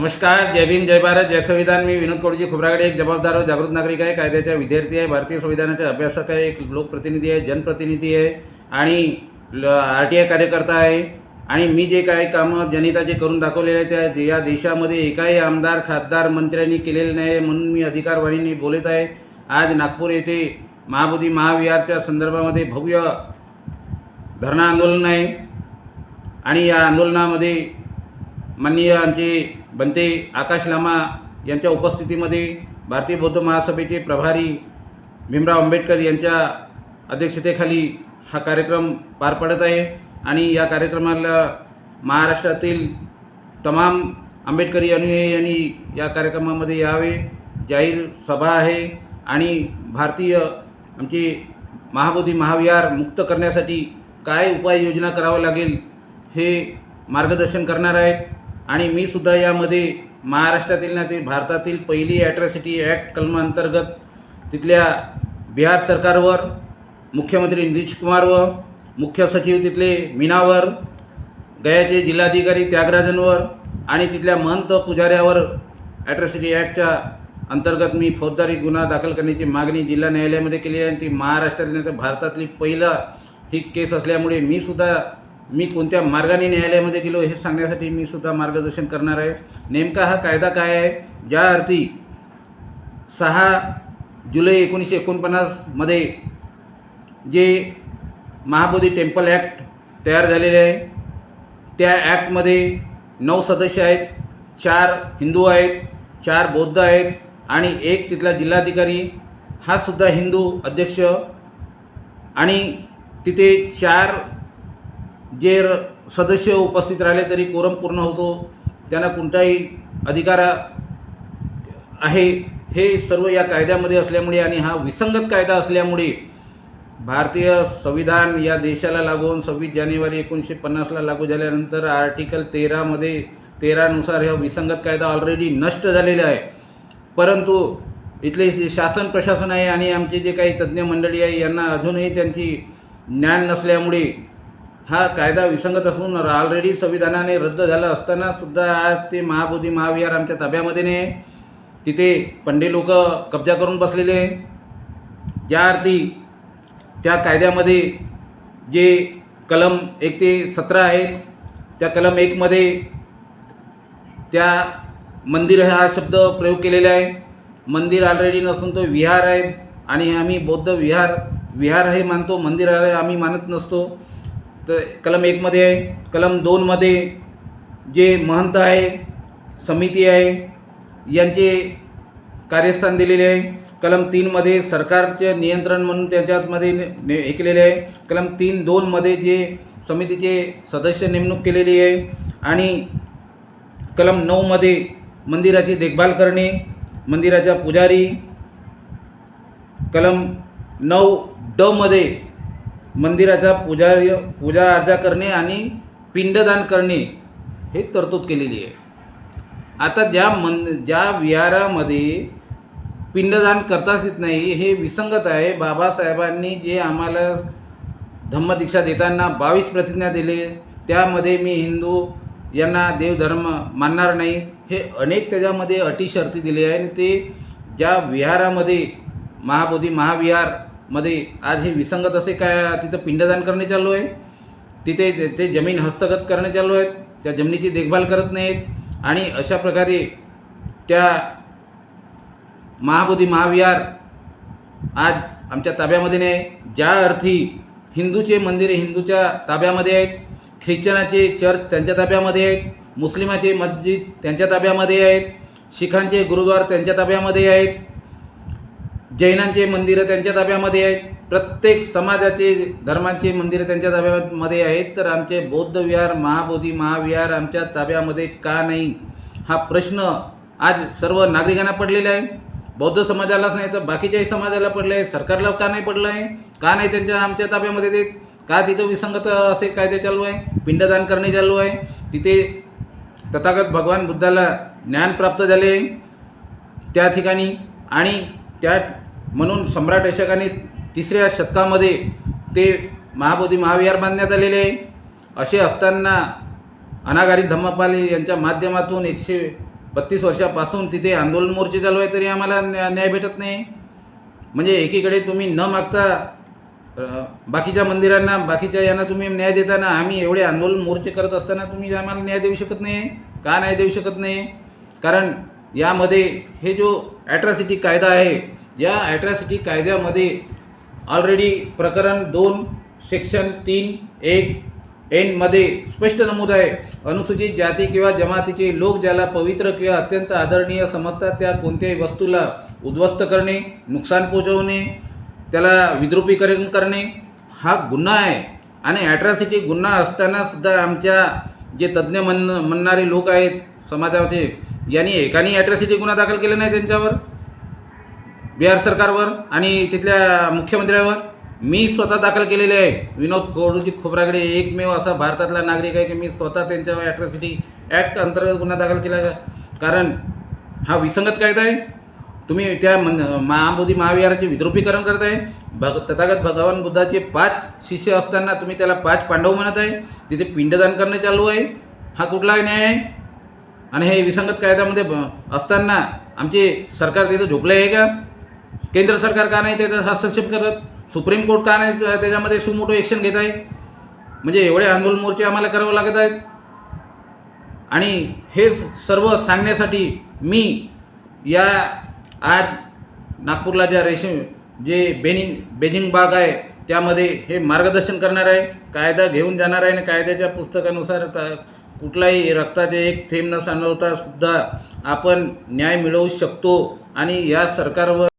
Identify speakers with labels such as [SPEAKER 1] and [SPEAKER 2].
[SPEAKER 1] नमस्कार जय भीम जय भारत जय संविधान. मी विनोद कोडजी खुब्रागडे एक जबाबदार व जागृत नागरिक आहे. कायद्याचा विद्यार्थी आहे भारतीय संविधानाचा अभ्यासक आहे एक लोकप्रतिनिधी आहे जनप्रतिनिधी आहे आणि आर टी आय कार्यकर्ता आहे. आणि मी जे काही कामं जनहिताचे करून दाखवलेले आहे त्या या देशामध्ये एकाही आमदार खासदार मंत्र्यांनी केलेले नाही म्हणून मी अधिकारवाणीने बोलत आहे. आज नागपूर येथे महाबोधी महाविहारच्या संदर्भामध्ये भव्य धरणं आंदोलन आहे. आणि या आंदोलनामध्ये माननीय आमचे बनते. आकाश लामा यांच्या उपस्थितीमध्ये भारतीय बौद्ध महासभेचे प्रभारी भीमराव आंबेडकर यांच्या अध्यक्षतेखाली हा कार्यक्रम पार पडत आहे. आणि या कार्यक्रमाला महाराष्ट्रातील तमाम आंबेडकरी अनुयायी यांनी या कार्यक्रमामध्ये यावे. जाहीर सभा आहे. आणि भारतीय आमचे महाबोधी महाविहार मुक्त करण्यासाठी काय उपाययोजना करावं लागेल हे मार्गदर्शन करणार आहेत. आणि मी सुद्धा यामध्ये महाराष्ट्रातील ना ते भारतातील पहिली ॲट्रॉसिटी ॲक्ट कलमांतर्गत तिथल्या बिहार सरकारवर मुख्यमंत्री नितीश कुमार व मुख्य सचिव तिथले मीनावर गयाचे जिल्हाधिकारी त्यागराजनवर आणि तिथल्या महंत पुजाऱ्यावर ॲट्रॉसिटी ॲक्टच्या अंतर्गत मी फौजदारी गुन्हा दाखल करण्याची मागणी जिल्हा न्यायालयामध्ये केली आहे. आणि ती महाराष्ट्रातील नाही तर भारतातली पहिला ही केस असल्यामुळे मी सुद्धा मी कोणत्या मार्गाने न्यायालयामध्ये गेलो हे सांगण्यासाठी मी सुद्धा मार्गदर्शन करणार आहे. नेमका हा कायदा काय आहे? ज्या अर्थी सहा जुलै एकोणीसशे एकोणपन्नासमध्ये जे महाबोधी टेम्पल ॲक्ट तयार झालेले आहे त्या ॲक्टमध्ये नऊ सदस्य आहेत चार हिंदू आहेत चार बौद्ध आहेत आणि एक तिथला जिल्हाधिकारी. हा सुद्धा हिंदू अध्यक्ष आणि तिथे चार जे र सदस्य उपस्थित राहिले तरी कोरम पूर्ण होतो. त्यांना कोणताही अधिकार आहे हे सर्व या कायद्यामध्ये असल्यामुळे आणि हा विसंगत कायदा असल्यामुळे भारतीय संविधान या देशाला लागून सव्वीस जानेवारी एकोणीसशे पन्नासला लागू झाल्यानंतर आर्टिकल तेरामध्ये तेरानुसार हा विसंगत कायदा ऑलरेडी नष्ट झालेला आहे. परंतु इथले जे शासन प्रशासन आहे आणि आमचे जे काही तज्ज्ञ मंडळी आहे यांना अजूनही त्यांची ज्ञान नसल्यामुळे हा कायदा विसंगत असून ऑलरेडी संविधानाने रद्द झाला असताना सुद्धा आज ते महाबोधी महाविहार आमच्या ताब्यामध्ये नाही तिथे पंडे लोक कब्जा करून बसलेले. आहे ज्या अर्थी त्या कायद्यामध्ये जे कलम एक ते सतरा आहेत त्या कलम एकमध्ये त्या मंदिर हा शब्द प्रयोग केलेला आहे. मंदिर ऑलरेडी नसून तो विहार आहे आणि आम्ही बौद्ध विहार विहार हे मानतो मंदिर आहे आम्ही मानत नसतो. तर कलम एकमध्ये आहे कलम दोनमध्ये जे महंत आहे समिती आहे यांचे कार्यस्थान दिलेले आहे. कलम तीनमध्ये सरकारचे नियंत्रण म्हणून त्याच्यामध्ये ने- ऐकलेले हे केलेले आहे. कलम तीन दोनमध्ये जे समितीचे सदस्य नेमणूक केलेली आहे. आणि कलम नऊमध्ये मंदिराची देखभाल करणे मंदिराच्या पुजारी. कलम नऊ डमध्ये मंदिराचा पुजारी पूजा अर्चा करणे आणि पिंडदान करणे हे तरतूद केलेली आहे. आता ज्या मन ज्या विहारामध्ये पिंडदान करताच येत नाही हे विसंगत आहे. बाबासाहेबांनी जे आम्हाला धम्मदीक्षा देताना बावीस प्रतिज्ञा दिले त्यामध्ये मी हिंदू यांना देवधर्म मानणार नाही हे अनेक त्याच्यामध्ये अटी शर्ती दिले आहे. आणि ते ज्या विहारामध्ये महाबोधी महाविहार मध्ये आज हे विसंगत असे काय तिथं पिंडदान करणे चालू आहे. तिथे ते- ते जमीन हस्तगत करणे चालू आहेत. त्या जमिनीची देखभाल करत नाहीत. आणि अशा प्रकारे त्या महाबोधी महाविहार आज आमच्या ताब्यामध्ये नाही. ज्या अर्थी हिंदूचे मंदिरे हिंदूच्या ताब्यामध्ये आहेत. ख्रिश्चनाचे चर्च त्यांच्या ताब्यामध्ये आहेत. मुस्लिमाचे मस्जिद त्यांच्या ताब्यामध्ये आहेत. शिखांचे गुरुद्वार त्यांच्या ताब्यामध्ये आहेत. जैनांचे मंदिरं त्यांच्या ताब्यामध्ये आहेत. प्रत्येक समाजाचे धर्मांचे मंदिरं त्यांच्या ताब्यामध्ये आहेत. तर आमचे बौद्ध विहार महाबोधी महाविहार आमच्या ताब्यामध्ये का नाही? हा प्रश्न आज सर्व नागरिकांना पडलेला आहे. बौद्ध समाजालाच नाही तर बाकीच्याही समाजाला पडलं आहे. सरकारला का नाही पडलं आहे? का नाही त्यांच्या आमच्या ताब्यामध्ये देत? का तिथं विसंगत असे कायदे चालू आहे? पिंडदान करणे चालू आहे? तिथे तथागत भगवान बुद्धाला ज्ञान प्राप्त झाले त्या ठिकाणी. आणि त्या म्हणून सम्राट अशोकाने तिसऱ्या शतकामध्ये ते महाबोधी महाविहार बांधण्यात आलेले आहे. असे असताना अनागारी धम्मपाल यांच्या माध्यमातून एकशे बत्तीस वर्षापासून तिथे आंदोलन मोर्चे चालू आहे तरी आम्हाला न्या- न्याय भेटत नाही. म्हणजे एकीकडे तुम्ही न मागता बाकीच्या मंदिरांना बाकीच्या यांना तुम्ही न्याय देताना आम्ही एवढे आंदोलन मोर्चे करत असताना तुम्ही आम्हाला न्याय देऊ शकत नाही. का न्याय देऊ शकत नाही? कारण यामध्ये हे जो ॲट्रॉसिटी कायदा आहे या ॲट्रॉसिटी कायद्यामध्ये ऑलरेडी प्रकरण दोन सेक्शन तीन एक एनमध्ये स्पष्ट नमूद आहे. अनुसूचित जाती किंवा जमातीचे लोक ज्याला पवित्र किंवा अत्यंत आदरणीय समजतात त्या कोणत्याही वस्तूला उद्ध्वस्त करणे नुकसान पोचवणे त्याला विद्रुपीकरण करणे हा गुन्हा आहे. आणि ॲट्रॉसिटी गुन्हा असतानासुद्धा आमच्या जे तज्ज्ञ म्हण म्हणणारे लोक आहेत समाजामध्ये यांनी एकाने ॲट्रॉसिटी गुन्हा दाखल केला नाही त्यांच्यावर? बिहार सरकारवर आणि तिथल्या मुख्यमंत्र्यावर मी स्वतः दाखल केलेले आहे. विनोद कोडूजी खोबरागडे एकमेव असा भारतातला नागरिक आहे की मी स्वतः त्यांच्यावर ॲट्रॉसिटी ॲक्ट अंतर्गत गुन्हा दाखल केला आहे. कारण हा विसंगत कायदा आहे. तुम्ही त्या मन महाबोधी महाविहाराचे विद्रुपीकरण करत आहे भग तथागत भगवान बुद्धाचे पाच शिष्य असताना तुम्ही त्याला पाच पांडव म्हणत आहे. तिथे पिंडदान करणे चालू आहे. हा कुठला न्याय आहे? आणि हे विसंगत कायद्यामध्ये ब- असताना आमचे सरकार तिथं झोपले आहे का? केंद्र सरकार का नाही त्याच्यात हस्तक्षेप करत? सुप्रीम कोर्ट का नाही त्याच्यामध्ये सुमोटो ॲक्शन घेत आहे? म्हणजे एवढे आंदोलन मोर्चे आम्हाला करावं लागत आहेत? आणि हे सर्व सांगण्यासाठी मी या आज नागपूरला ज्या रेशीम जे बेनिंग बेजिंग बाग आहे त्यामध्ये हे मार्गदर्शन करणार आहे. कायदा घेऊन जाणार आहे आणि कायद्याच्या पुस्तकानुसार क- कुठलाही रक्ताचे एक थेंब न सांडवता सुद्धा आपण न्याय मिळवू शकतो. आणि या सरकारवर